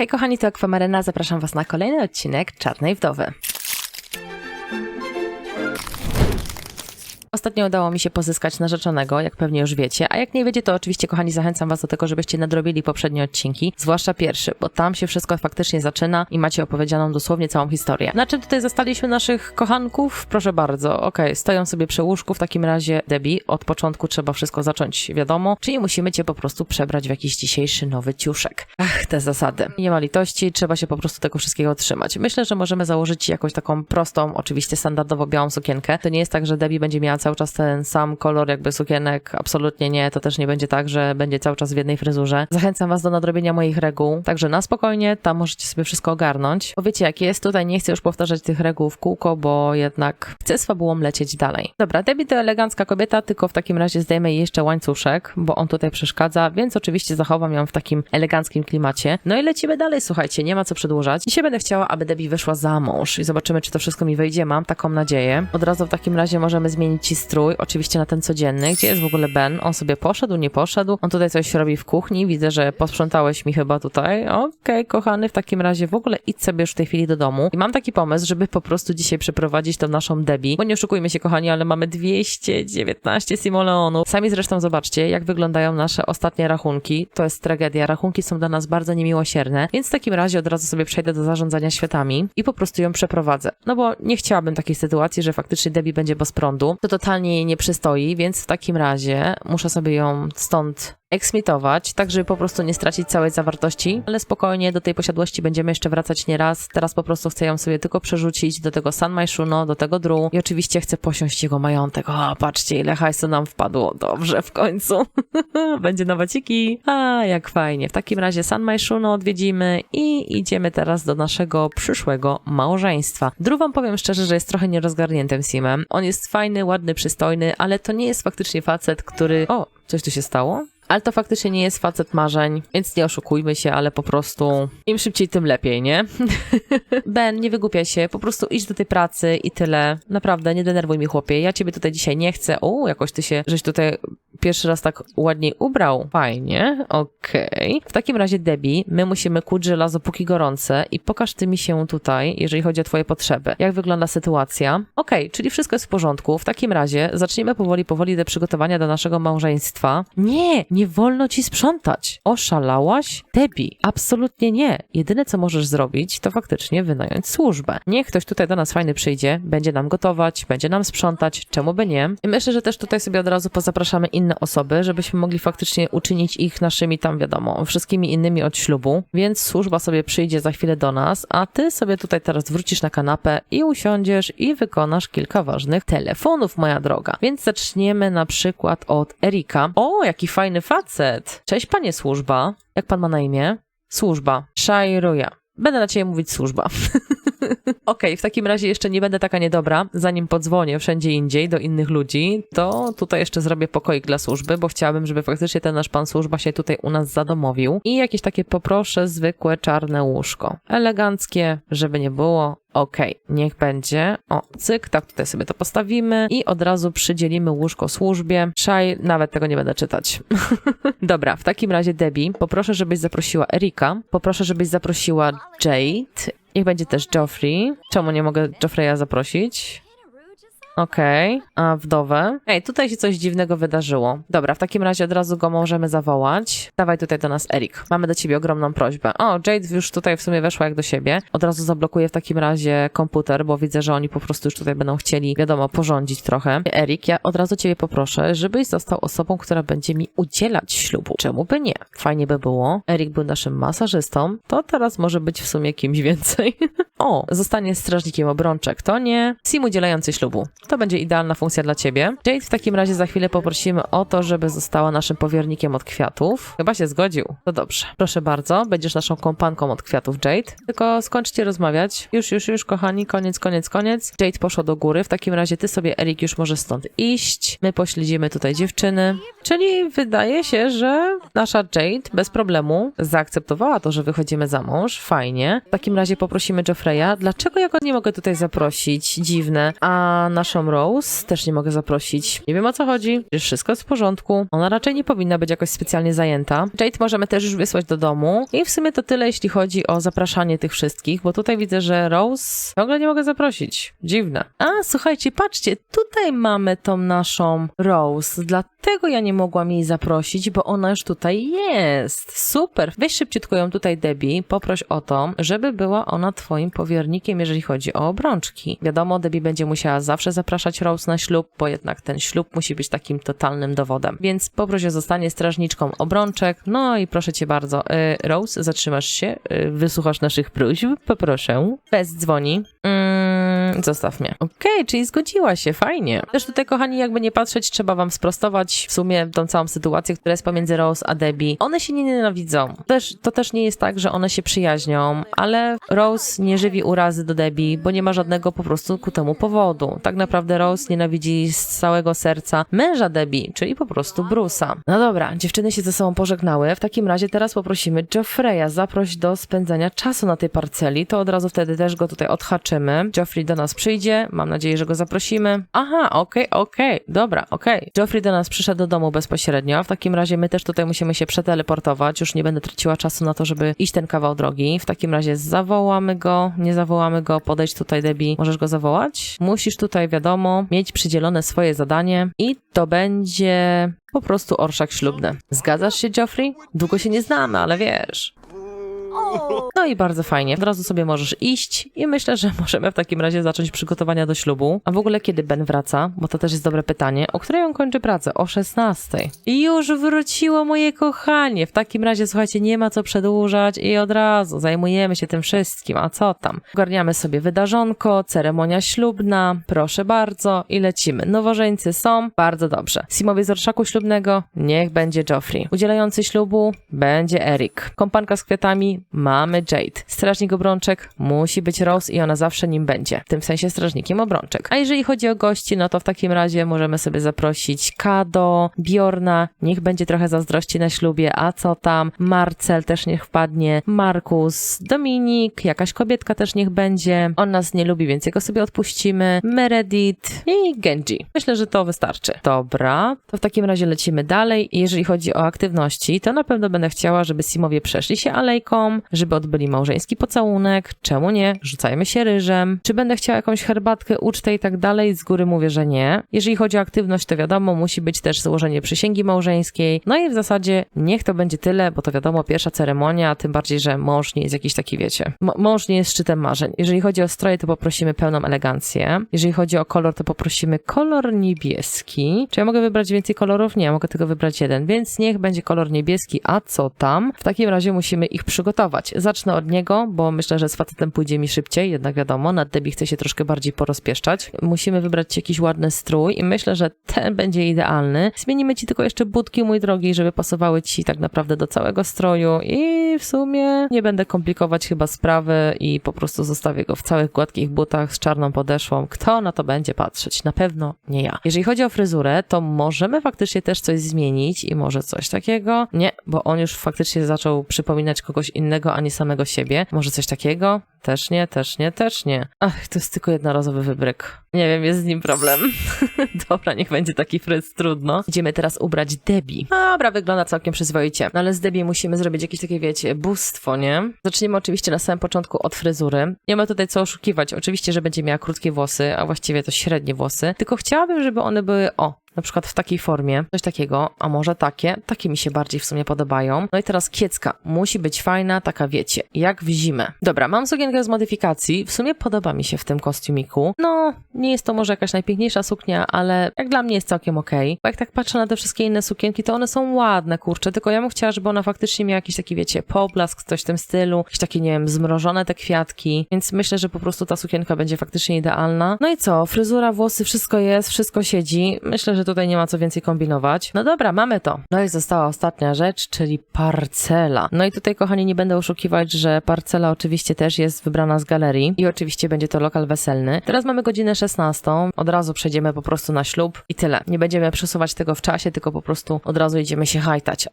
Hej kochani, to Akwamarena, zapraszam was na kolejny odcinek Czarnej Wdowy. Ostatnio udało mi się pozyskać narzeczonego, jak pewnie już wiecie, a jak nie wiecie, to oczywiście, kochani, zachęcam was do tego, żebyście nadrobili poprzednie odcinki, zwłaszcza pierwszy, bo tam się wszystko faktycznie zaczyna i macie opowiedzianą dosłownie całą historię. Na czym tutaj zastaliśmy naszych kochanków? Proszę bardzo, okej, stoją sobie przy łóżku, w takim razie Debbie, od początku trzeba wszystko zacząć wiadomo, czyli musimy cię po prostu przebrać w jakiś dzisiejszy nowy ciuszek. Ach, te zasady. Nie ma litości, trzeba się po prostu tego wszystkiego trzymać. Myślę, że możemy założyć jakąś taką prostą, oczywiście standardowo białą sukienkę. To nie jest tak, że Debbie będzie miała cały czas ten sam kolor jakby sukienek, absolutnie nie. To też nie będzie tak, że będzie cały czas w jednej fryzurze. Zachęcam was do nadrobienia moich reguł, także na spokojnie, tam możecie sobie wszystko ogarnąć. Bo wiecie jak jest, tutaj nie chcę już powtarzać tych reguł w kółko, bo jednak chcę z fabułą lecieć dalej. Dobra, Debbie to elegancka kobieta, tylko w takim razie zdejmę jej jeszcze łańcuszek, bo on tutaj przeszkadza, więc oczywiście zachowam ją w takim eleganckim klimacie. No i lecimy dalej, słuchajcie, nie ma co przedłużać. Dzisiaj będę chciała, aby Debbie wyszła za mąż i zobaczymy, czy to wszystko mi wyjdzie. Mam taką nadzieję. Od razu w takim razie możemy zmienić strój, oczywiście na ten codzienny. Gdzie jest w ogóle Ben? On sobie poszedł, nie poszedł. On tutaj coś robi w kuchni. Widzę, że posprzątałeś mi chyba tutaj. Okej, kochany, w takim razie w ogóle idź sobie już w tej chwili do domu. I mam taki pomysł, żeby po prostu dzisiaj przeprowadzić tą naszą Debbie. Bo nie oszukujmy się, kochani, ale mamy 219 simoleonów. Sami zresztą zobaczcie, jak wyglądają nasze ostatnie rachunki. To jest tragedia. Rachunki są dla nas bardzo niemiłosierne, więc w takim razie od razu sobie przejdę do zarządzania światami i po prostu ją przeprowadzę. No bo nie chciałabym takiej sytuacji, że faktycznie Debbie będzie bez prądu. To totalnie jej nie przystoi, więc w takim razie muszę sobie ją stąd eksmitować, tak żeby po prostu nie stracić całej zawartości, ale spokojnie do tej posiadłości będziemy jeszcze wracać nie raz. Teraz po prostu chcę ją sobie tylko przerzucić do tego San Maishuno, do tego Dru i oczywiście chcę posiąść jego majątek. O, patrzcie ile hajsu nam wpadło. Dobrze, w końcu. Będzie na waciki. A, jak fajnie. W takim razie San Maishuno odwiedzimy i idziemy teraz do naszego przyszłego małżeństwa. Dru wam powiem szczerze, że jest trochę nierozgarniętym simem. On jest fajny, ładny, przystojny, ale to nie jest faktycznie facet, który... O, coś tu się stało? Ale to faktycznie nie jest facet marzeń, więc nie oszukujmy się, ale po prostu im szybciej, tym lepiej, nie? ben, nie wygłupiaj się, po prostu idź do tej pracy i tyle. Naprawdę, nie denerwuj mi chłopie, ja ciebie tutaj dzisiaj nie chcę. O, jakoś ty się, żeś tutaj pierwszy raz tak ładniej ubrał. Fajnie, okej. W takim razie, Debbie, my musimy kuć żelazo póki gorące i pokaż ty mi się tutaj, jeżeli chodzi o twoje potrzeby. Jak wygląda sytuacja? Okej, czyli wszystko jest w porządku. W takim razie zaczniemy powoli, powoli do przygotowania do naszego małżeństwa. Nie, nie wolno ci sprzątać. Oszalałaś? Debbie, absolutnie nie. Jedyne, co możesz zrobić, to faktycznie wynająć służbę. Niech ktoś tutaj do nas fajny przyjdzie, będzie nam gotować, będzie nam sprzątać, czemu by nie? I myślę, że też tutaj sobie od razu pozapraszamy inne osoby, żebyśmy mogli faktycznie uczynić ich naszymi tam, wiadomo, wszystkimi innymi od ślubu. Więc służba sobie przyjdzie za chwilę do nas, a ty sobie tutaj teraz wrócisz na kanapę i usiądziesz i wykonasz kilka ważnych telefonów, moja droga. Więc zaczniemy na przykład od Erika. O, jaki fajny facet! Cześć, panie służba. Jak pan ma na imię? Służba. Shairuya. Będę na ciebie mówić służba. Okej, w takim razie jeszcze nie będę taka niedobra. Zanim podzwonię wszędzie indziej do innych ludzi, to tutaj jeszcze zrobię pokoik dla służby, bo chciałabym, żeby faktycznie ten nasz pan służba się tutaj u nas zadomowił. I jakieś takie poproszę zwykłe czarne łóżko. Eleganckie, żeby nie było. Okej, niech będzie. O, cyk, tak tutaj sobie to postawimy i od razu przydzielimy łóżko służbie. Szaj, nawet tego nie będę czytać. Dobra, w takim razie Debbie, poproszę, żebyś zaprosiła Erika, poproszę, żebyś zaprosiła Jade, niech będzie też Joffrey. Czemu nie mogę Joffreya zaprosić? Okej, a wdowę? Ej, tutaj się coś dziwnego wydarzyło. Dobra, w takim razie od razu go możemy zawołać. Dawaj tutaj do nas, Erik. Mamy do ciebie ogromną prośbę. O, Jade już tutaj w sumie weszła jak do siebie. Od razu zablokuję w takim razie komputer, bo widzę, że oni po prostu już tutaj będą chcieli, wiadomo, porządzić trochę. Erik, ja od razu ciebie poproszę, żebyś został osobą, która będzie mi udzielać ślubu. Czemu by nie? Fajnie by było. Erik był naszym masażystą, to teraz może być w sumie kimś więcej. o, zostanie strażnikiem obrączek. To nie. Sim udzielający ślubu. To będzie idealna funkcja dla ciebie. Jade w takim razie za chwilę poprosimy o to, żeby została naszym powiernikiem od kwiatów. Chyba się zgodził. To dobrze. Proszę bardzo, będziesz naszą kompanką od kwiatów, Jade. Tylko skończcie rozmawiać. Już, już, już, kochani, koniec, koniec, koniec. Jade poszła do góry. W takim razie ty sobie, Erik, już możesz stąd iść. My pośledzimy tutaj dziewczyny. Czyli wydaje się, że nasza Jade bez problemu zaakceptowała to, że wychodzimy za mąż. Fajnie. W takim razie poprosimy Joffrey Geoffreya. Dlaczego ja go nie mogę tutaj zaprosić? Dziwne. A naszą Rose też nie mogę zaprosić. Nie wiem o co chodzi. Wszystko jest w porządku. Ona raczej nie powinna być jakoś specjalnie zajęta. Jade możemy też już wysłać do domu. I w sumie to tyle, jeśli chodzi o zapraszanie tych wszystkich, bo tutaj widzę, że Rose w ogóle nie mogę zaprosić. Dziwne. A, słuchajcie, patrzcie, tutaj mamy tą naszą Rose. Dlatego ja nie mogłam jej zaprosić, bo ona już tutaj jest. Super. Weź szybciutko ją tutaj, Debbie. Poproś o to, żeby była ona twoim powiernikiem, jeżeli chodzi o obrączki. Wiadomo, Debbie będzie musiała zawsze zapraszać Rose na ślub, bo jednak ten ślub musi być takim totalnym dowodem. Więc poproś o zostanie strażniczką obrączek. No i proszę cię bardzo, y, Rose, zatrzymasz się, y, wysłuchasz naszych próśb, poproszę. Bez dzwoni. Mm, zostaw mnie. Okej, czyli zgodziła się, fajnie. Też tutaj, kochani, jakby nie patrzeć, trzeba wam sprostować w sumie tą całą sytuację, która jest pomiędzy Rose a Debbie. One się nie nienawidzą. Też, to też nie jest tak, że one się przyjaźnią, ale Rose nie żywi urazy do Debbie, bo nie ma żadnego po prostu ku temu powodu. Tak naprawdę Rose nienawidzi z całego serca męża Debbie, czyli po prostu Bruce'a. No dobra, dziewczyny się ze sobą pożegnały. W takim razie teraz poprosimy Geoffreya, zaproś do spędzania czasu na tej parceli, to od razu wtedy też go tutaj odhaczymy. Geoffrey do nas przyjdzie, mam nadzieję, że go zaprosimy. Aha, okej, okej, dobra, okej. Geoffrey do nas przyszedł do domu bezpośrednio, w takim razie my też tutaj musimy się przeteleportować, już nie będę traciła czasu na to, żeby iść ten kawał drogi. W takim razie zawołamy go, nie zawołamy go, podejdź tutaj Debbie, możesz go zawołać? Musisz tutaj, wiadomo, mieć przydzielone swoje zadanie i to będzie po prostu orszak ślubny. Zgadzasz się, Geoffrey? Długo się nie znamy, ale wiesz. No i bardzo fajnie. Od razu sobie możesz iść i myślę, że możemy w takim razie zacząć przygotowania do ślubu. A w ogóle kiedy Ben wraca? Bo to też jest dobre pytanie. O której on kończy pracę? O 16. I już wróciło moje kochanie. W takim razie, słuchajcie, nie ma co przedłużać i od razu zajmujemy się tym wszystkim. A co tam? Ogarniamy sobie wydarzonko, ceremonia ślubna, proszę bardzo i lecimy. Nowożeńcy są, bardzo dobrze. Simowie z orszaku ślubnego, niech będzie Joffrey. Udzielający ślubu będzie Erik. Kompanka z kwiatami, mamy Jade. Strażnik obrączek musi być Rose i ona zawsze nim będzie. W tym sensie strażnikiem obrączek. A jeżeli chodzi o gości, no to w takim razie możemy sobie zaprosić Kado, Bjorna, niech będzie trochę zazdrości na ślubie, a co tam? Marcel też niech wpadnie, Markus, Dominik, jakaś kobietka też niech będzie. On nas nie lubi, więc jego sobie odpuścimy. Meredith i Genji. Myślę, że to wystarczy. Dobra, to w takim razie lecimy dalej. Jeżeli chodzi o aktywności, to na pewno będę chciała, żeby Simowie przeszli się alejką, żeby odbyli małżeński pocałunek. Czemu nie? Rzucajmy się ryżem. Czy będę chciała jakąś herbatkę, ucztę i tak dalej? Z góry mówię, że nie. Jeżeli chodzi o aktywność, to wiadomo, musi być też złożenie przysięgi małżeńskiej. No i w zasadzie niech to będzie tyle, bo to wiadomo, pierwsza ceremonia, tym bardziej, że mąż nie jest jakiś taki, wiecie, mąż nie jest szczytem marzeń. Jeżeli chodzi o stroje, to poprosimy pełną elegancję. Jeżeli chodzi o kolor, to poprosimy kolor niebieski. Czy ja mogę wybrać więcej kolorów? Nie, mogę tylko wybrać jeden, więc niech będzie kolor niebieski, a co tam? W takim razie musimy ich przygotować. Zacznę od niego, bo myślę, że z facetem pójdzie mi szybciej, jednak wiadomo, nad Debbie chce się troszkę bardziej porozpieszczać. Musimy wybrać jakiś ładny strój i myślę, że ten będzie idealny. Zmienimy ci tylko jeszcze budki, mój drogi, żeby pasowały ci tak naprawdę do całego stroju i w sumie nie będę komplikować chyba sprawy i po prostu zostawię go w całych gładkich butach z czarną podeszwą. Kto na to będzie patrzeć? Na pewno nie ja. Jeżeli chodzi o fryzurę, to możemy faktycznie też coś zmienić i może coś takiego. Nie, bo on już faktycznie zaczął przypominać kogoś innego, a nie samego siebie. Może coś takiego? Też nie, też nie, też nie. Ach, to jest tylko jednorazowy wybryk. Nie wiem, jest z nim problem. Dobra, niech będzie taki fryz, trudno. Idziemy teraz ubrać Debbie. Dobra, wygląda całkiem przyzwoicie. No ale z Debbie musimy zrobić jakieś takie, wiecie, bóstwo, nie? Zaczniemy oczywiście na samym początku od fryzury. Nie ma tutaj co oszukiwać. Oczywiście, że będzie miała krótkie włosy, a właściwie to średnie włosy. Tylko chciałabym, żeby one były, o, na przykład w takiej formie, coś takiego, a może takie, takie mi się bardziej w sumie podobają. No i teraz kiecka, musi być fajna, taka wiecie, jak w zimę. Dobra, mam sukienkę z modyfikacji, w sumie podoba mi się w tym kostiumiku. No, nie jest to może jakaś najpiękniejsza suknia, ale jak dla mnie jest całkiem okej. Bo jak tak patrzę na te wszystkie inne sukienki, to one są ładne, kurczę, tylko ja bym chciała, żeby ona faktycznie miała jakiś taki, wiecie, poblask, coś w tym stylu, jakieś takie, nie wiem, zmrożone te kwiatki, więc myślę, że po prostu ta sukienka będzie faktycznie idealna. No i co, fryzura, włosy, wszystko jest, wszystko siedzi. Myślę, że tutaj nie ma co więcej kombinować. No dobra, mamy to. No i została ostatnia rzecz, czyli parcela. No i tutaj, kochani, nie będę oszukiwać, że parcela oczywiście też jest wybrana z galerii i oczywiście będzie to lokal weselny. Teraz mamy godzinę 16, od razu przejdziemy po prostu na ślub i tyle. Nie będziemy przesuwać tego w czasie, tylko po prostu od razu idziemy się hajtać.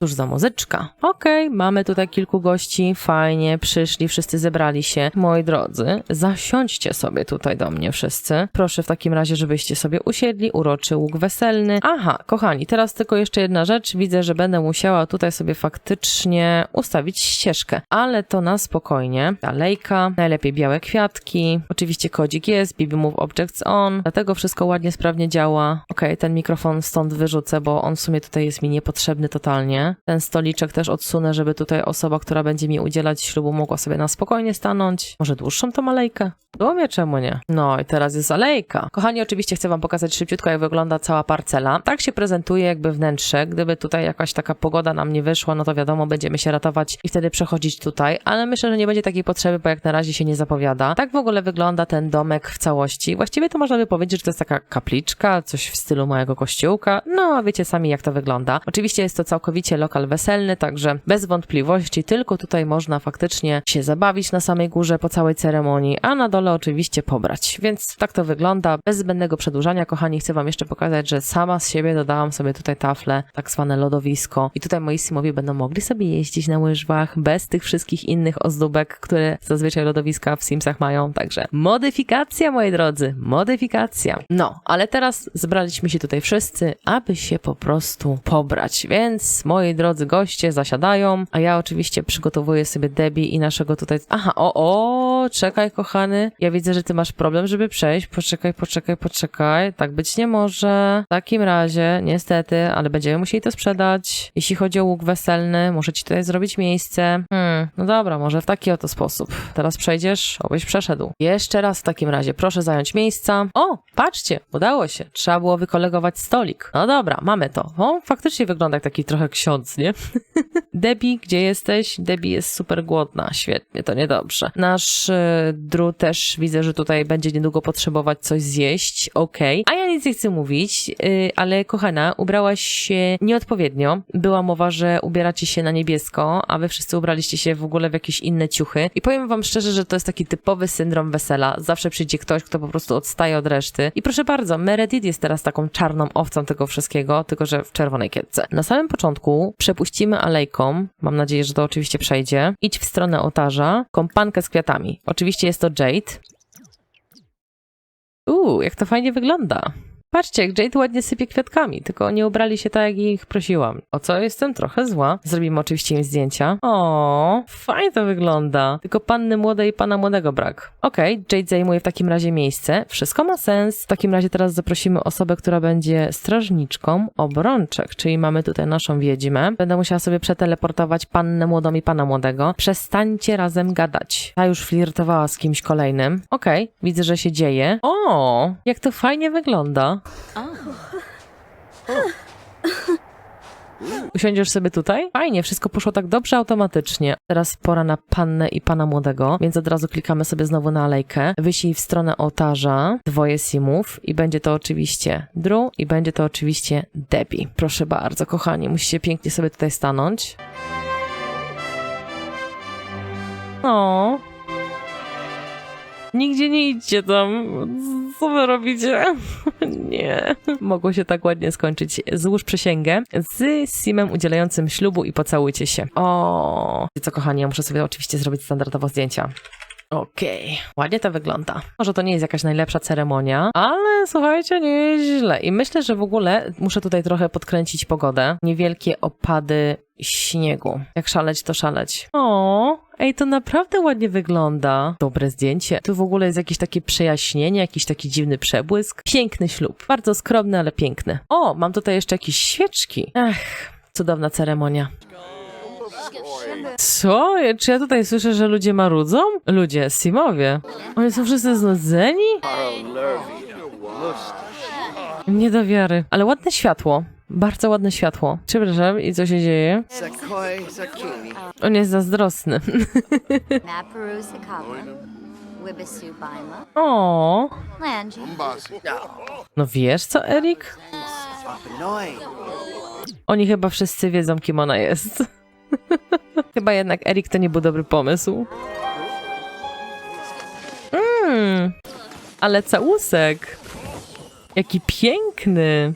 Cóż za muzyczka. Okej, mamy tutaj kilku gości, fajnie, przyszli, wszyscy zebrali się. Moi drodzy, zasiądźcie sobie tutaj do mnie wszyscy. Proszę w takim razie, żebyście sobie usiedli, uroczy łuk weselny. Aha, kochani, teraz tylko jeszcze jedna rzecz. Widzę, że będę musiała tutaj sobie faktycznie ustawić ścieżkę, ale to na spokojnie. Alejka, najlepiej białe kwiatki, oczywiście kodzik jest, BB Move Objects On, dlatego wszystko ładnie, sprawnie działa. Okej, ten mikrofon stąd wyrzucę, bo on w sumie tutaj jest mi niepotrzebny totalnie. Ten stoliczek też odsunę, żeby tutaj osoba, która będzie mi udzielać ślubu, mogła sobie na spokojnie stanąć. Może dłuższą tą alejkę? Dumie, czemu nie? No i teraz jest alejka. Kochani, oczywiście chcę wam pokazać szybciutko, jak wygląda cała parcela. Tak się prezentuje jakby wnętrze. Gdyby tutaj jakaś taka pogoda nam nie wyszła, no to wiadomo, będziemy się ratować i wtedy przechodzić tutaj, ale myślę, że nie będzie takiej potrzeby, bo jak na razie się nie zapowiada. Tak w ogóle wygląda ten domek w całości. Właściwie to można by powiedzieć, że to jest taka kapliczka, coś w stylu małego kościółka. No, wiecie sami, jak to wygląda. Oczywiście jest to całkowicie lokal weselny, także bez wątpliwości tylko tutaj można faktycznie się zabawić na samej górze po całej ceremonii, a na dole oczywiście pobrać. Więc tak to wygląda. Bez zbędnego przedłużania, kochani, chcę wam jeszcze pokazać, że sama z siebie dodałam sobie tutaj tafle, tak zwane lodowisko. I tutaj moi simowie będą mogli sobie jeździć na łyżwach bez tych wszystkich innych ozdóbek, które zazwyczaj lodowiska w Simsach mają. Także modyfikacja, moi drodzy, modyfikacja. No, ale teraz zebraliśmy się tutaj wszyscy, aby się po prostu pobrać. Więc moi drodzy goście zasiadają, a ja oczywiście przygotowuję sobie Debbie i naszego tutaj. Aha, o, o, czekaj, kochany. Ja widzę, że ty masz problem, żeby przejść. Poczekaj, poczekaj, poczekaj. Tak być nie może. W takim razie, niestety, ale będziemy musieli to sprzedać. Jeśli chodzi o łuk weselny, muszę ci tutaj zrobić miejsce. Hmm, no dobra, może w taki oto sposób. Teraz przejdziesz, obyś przeszedł. Jeszcze raz w takim razie, proszę zająć miejsca. O, patrzcie, udało się. Trzeba było wykolegować stolik. No dobra, mamy to. O, faktycznie wygląda jak taki trochę ksiądz, nie? Debbie, gdzie jesteś? Debbie jest super głodna. Świetnie, to niedobrze. Nasz e, Drew też widzę, że tutaj będzie niedługo potrzebować coś zjeść. Okej. A ja nic nie chcę mówić, y, ale kochana, ubrałaś się nieodpowiednio. Była mowa, że ubieracie się na niebiesko, a wy wszyscy ubraliście się w ogóle w jakieś inne ciuchy. I powiem wam szczerze, że to jest taki typowy syndrom wesela. Zawsze przyjdzie ktoś, kto po prostu odstaje od reszty. I proszę bardzo, Meredith jest teraz taką czarną owcą tego wszystkiego, tylko że w czerwonej kietce. Na samym początku przepuścimy alejką. Mam nadzieję, że to oczywiście przejdzie. Idź w stronę ołtarza, kompankę z kwiatami. Oczywiście jest to Jade. Uuu, jak to fajnie wygląda. Patrzcie, jak Jade ładnie sypie kwiatkami, tylko nie ubrali się tak, jak ich prosiłam. O co jestem trochę zła. Zrobimy oczywiście im zdjęcia. O, fajnie to wygląda. Tylko panny młodej i pana młodego brak. Okej, Jade zajmuje w takim razie miejsce. Wszystko ma sens. W takim razie teraz zaprosimy osobę, która będzie strażniczką obrączek, czyli mamy tutaj naszą wiedźmę. Będę musiała sobie przeteleportować pannę młodą i pana młodego. Przestańcie razem gadać. Ta już flirtowała z kimś kolejnym. Okej, widzę, że się dzieje. O, jak to fajnie wygląda. Usiądziesz sobie tutaj? Fajnie, wszystko poszło tak dobrze automatycznie. Teraz pora na pannę i pana młodego, więc od razu klikamy sobie znowu na alejkę. Wyślij w stronę ołtarza dwoje simów i będzie to oczywiście Drew i będzie to oczywiście Debbie. Proszę bardzo, kochani, musicie pięknie sobie tutaj stanąć. O. Nigdzie nie idźcie tam. Co wy robicie? Nie. Mogło się tak ładnie skończyć. Złóż przysięgę z Simem udzielającym ślubu i pocałujcie się. O. Co, kochani, ja muszę sobie oczywiście zrobić standardowo zdjęcia. Okej, ładnie to wygląda. Może to nie jest jakaś najlepsza ceremonia, ale słuchajcie, nie jest źle. I myślę, że w ogóle muszę tutaj trochę podkręcić pogodę. Niewielkie opady śniegu. Jak szaleć, to szaleć. O, ej, to naprawdę ładnie wygląda. Dobre zdjęcie. Tu w ogóle jest jakieś takie przejaśnienie, jakiś taki dziwny przebłysk. Piękny ślub. Bardzo skromny, ale piękny. O, mam tutaj jeszcze jakieś świeczki. Ech, cudowna ceremonia. Co? Czy ja tutaj słyszę, że ludzie marudzą? Ludzie, Simowie. Oni są wszyscy znudzeni? Nie do wiary. Ale ładne światło. Bardzo ładne światło. Przepraszam, i co się dzieje? On jest zazdrosny. Maparu Sakabra, Wibisu Baima, O, Lanji, no wiesz co, Erik? Oni chyba wszyscy wiedzą, kim ona jest. chyba jednak Erik to nie był dobry pomysł. Mmm, ale całusek. Jaki piękny.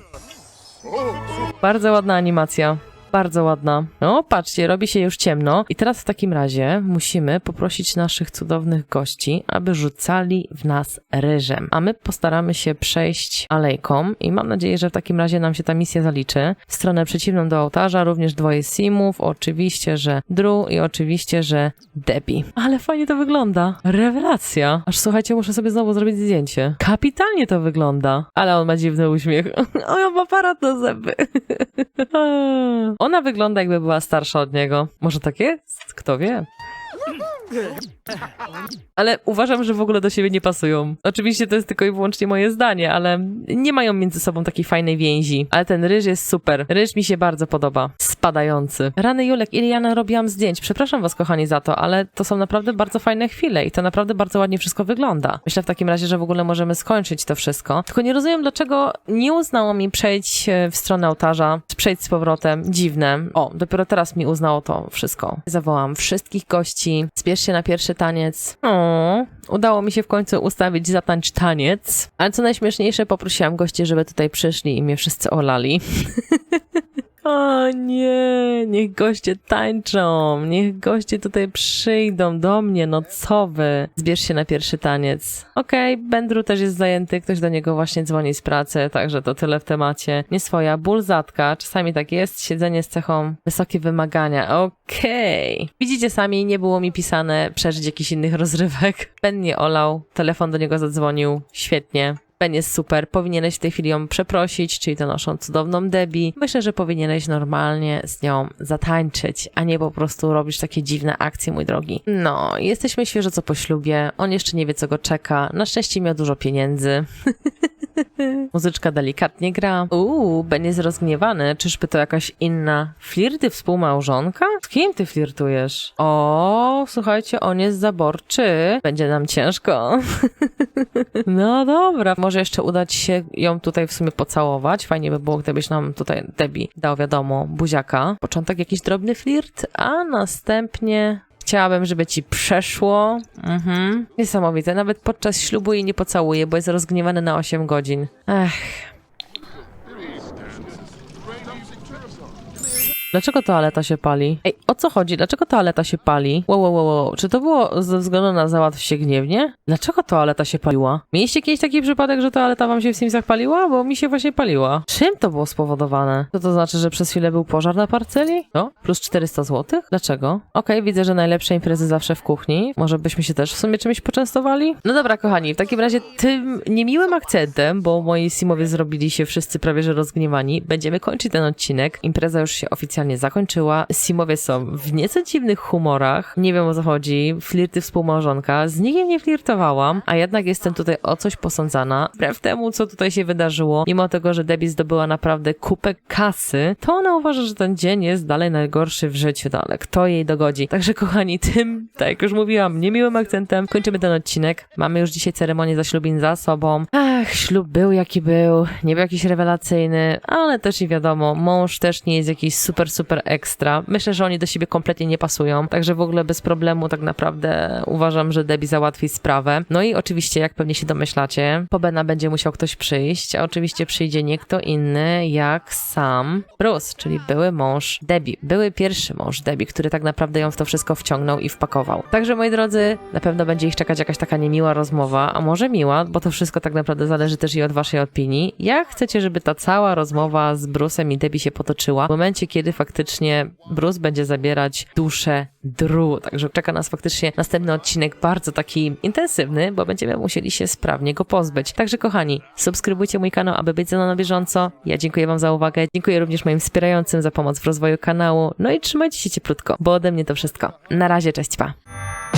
Bardzo ładna animacja. Bardzo ładna. No, patrzcie, robi się już ciemno. I teraz w takim razie musimy poprosić naszych cudownych gości, aby rzucali w nas ryżem. A my postaramy się przejść alejką i mam nadzieję, że w takim razie nam się ta misja zaliczy. W stronę przeciwną do ołtarza również dwoje simów, oczywiście, że Drew i oczywiście, że Debbie. Ale fajnie to wygląda. Rewelacja. Aż słuchajcie, muszę sobie znowu zrobić zdjęcie. Kapitalnie to wygląda. Ale on ma dziwny uśmiech. O, ja ma aparat na zęby. Ona wygląda jakby była starsza od niego. Może tak jest? Kto wie? Ale uważam, że w ogóle do siebie nie pasują. Oczywiście to jest tylko i wyłącznie moje zdanie, ale nie mają między sobą takiej fajnej więzi. Ale ten ryż jest super. Ryż mi się bardzo podoba. Spadający. Rany Julek, ile ja narobiłam zdjęć. Przepraszam was, kochani, za to, ale to są naprawdę bardzo fajne chwile i to naprawdę bardzo ładnie wszystko wygląda. Myślę w takim razie, że w ogóle możemy skończyć to wszystko. Tylko nie rozumiem, dlaczego nie uznało mi przejść e, w stronę ołtarza, przejść z powrotem. Dziwne. O, dopiero teraz mi uznało to wszystko. Zawołam wszystkich gości. Zbierz się na pierwszy taniec. O, udało mi się w końcu ustawić zatańcz taniec. Ale co najśmieszniejsze, poprosiłam gości, żeby tutaj przyszli i mnie wszyscy olali. O nie, niech goście tańczą, niech goście tutaj przyjdą do mnie, no co wy. Zbierz się na pierwszy taniec. Okej, Bendru też jest zajęty, ktoś do niego właśnie dzwoni z pracy, także to tyle w temacie. Nie swoja, ból zatka, czasami tak jest, siedzenie z cechą wysokie wymagania, okej. Widzicie sami, nie było mi pisane przeżyć jakichś innych rozrywek. Ben nie olał, telefon do niego zadzwonił, świetnie. Ben jest super, powinieneś w tej chwili ją przeprosić, czyli to cudowną Debbie. Myślę, że powinieneś normalnie z nią zatańczyć, a nie po prostu robisz takie dziwne akcje, mój drogi. No, jesteśmy świeżo co po ślubie, on jeszcze nie wie, co go czeka. Na szczęście miał dużo pieniędzy. Muzyczka delikatnie gra. Uuu, Ben jest rozgniewany. Czyżby to jakaś inna flirty współmałżonka? Z kim ty flirtujesz? O, słuchajcie, on jest zaborczy. Będzie nam ciężko. No dobra, może jeszcze udać się ją tutaj w sumie pocałować. Fajnie by było, gdybyś nam tutaj Debbie dał wiadomo buziaka. Początek jakiś drobny flirt, a następnie chciałabym, żeby ci przeszło. Mhm. Niesamowite, nawet podczas ślubu jej nie pocałuję, bo jest rozgniewany na 8 godzin. Ech. Dlaczego toaleta się pali? Ej, o co chodzi? Dlaczego toaleta się pali? Wow, wow, wow, wow. Czy to było ze względu na załatw się gniewnie? Dlaczego toaleta się paliła? Mieliście kiedyś taki przypadek, że toaleta wam się w Simsach paliła? Bo mi się właśnie paliła. Czym to było spowodowane? To to znaczy, że przez chwilę był pożar na parceli? No, plus 400 zł? Dlaczego? Okej, widzę, że najlepsze imprezy zawsze w kuchni. Może byśmy się też w sumie czymś poczęstowali? No dobra, kochani, w takim razie tym niemiłym akcentem, bo moi Simowie zrobili się wszyscy prawie że rozgniewani, będziemy kończyć ten odcinek. Impreza już się oficjalnie zakończyła. Simowie są w nieco dziwnych humorach. Nie wiem o co chodzi. Flirty współmałżonka. Z nikim nie flirtowałam, a jednak jestem tutaj o coś posądzana. Wbrew temu, co tutaj się wydarzyło, mimo tego, że Debbie zdobyła naprawdę kupę kasy, to ona uważa, że ten dzień jest dalej najgorszy w życiu, no ale kto jej dogodzi? Także kochani, tym, tak jak już mówiłam, niemiłym akcentem kończymy ten odcinek. Mamy już dzisiaj ceremonię zaślubin za sobą. Ach, ślub był jaki był, nie był jakiś rewelacyjny, ale też i wiadomo, mąż też nie jest jakiś super, super ekstra. Myślę, że oni do siebie kompletnie nie pasują, także w ogóle bez problemu tak naprawdę uważam, że Debbie załatwi sprawę. No i oczywiście, jak pewnie się domyślacie, po Bena będzie musiał ktoś przyjść, a oczywiście przyjdzie nie kto inny jak sam Bruce, czyli były mąż Debbie, były pierwszy mąż Debbie, który tak naprawdę ją w to wszystko wciągnął i wpakował. Także moi drodzy, na pewno będzie ich czekać jakaś taka niemiła rozmowa, a może miła, bo to wszystko tak naprawdę zależy też i od waszej opinii. Jak chcecie, żeby ta cała rozmowa z Bruce'em i Debbie się potoczyła w momencie, kiedy faktycznie Bruce będzie zabierać duszę Drew, także czeka nas faktycznie następny odcinek bardzo taki intensywny, bo będziemy musieli się sprawnie go pozbyć. Także kochani, subskrybujcie mój kanał, aby być ze mną na bieżąco. Ja dziękuję wam za uwagę, dziękuję również moim wspierającym za pomoc w rozwoju kanału, no i trzymajcie się cieplutko, bo ode mnie to wszystko. Na razie, cześć, pa!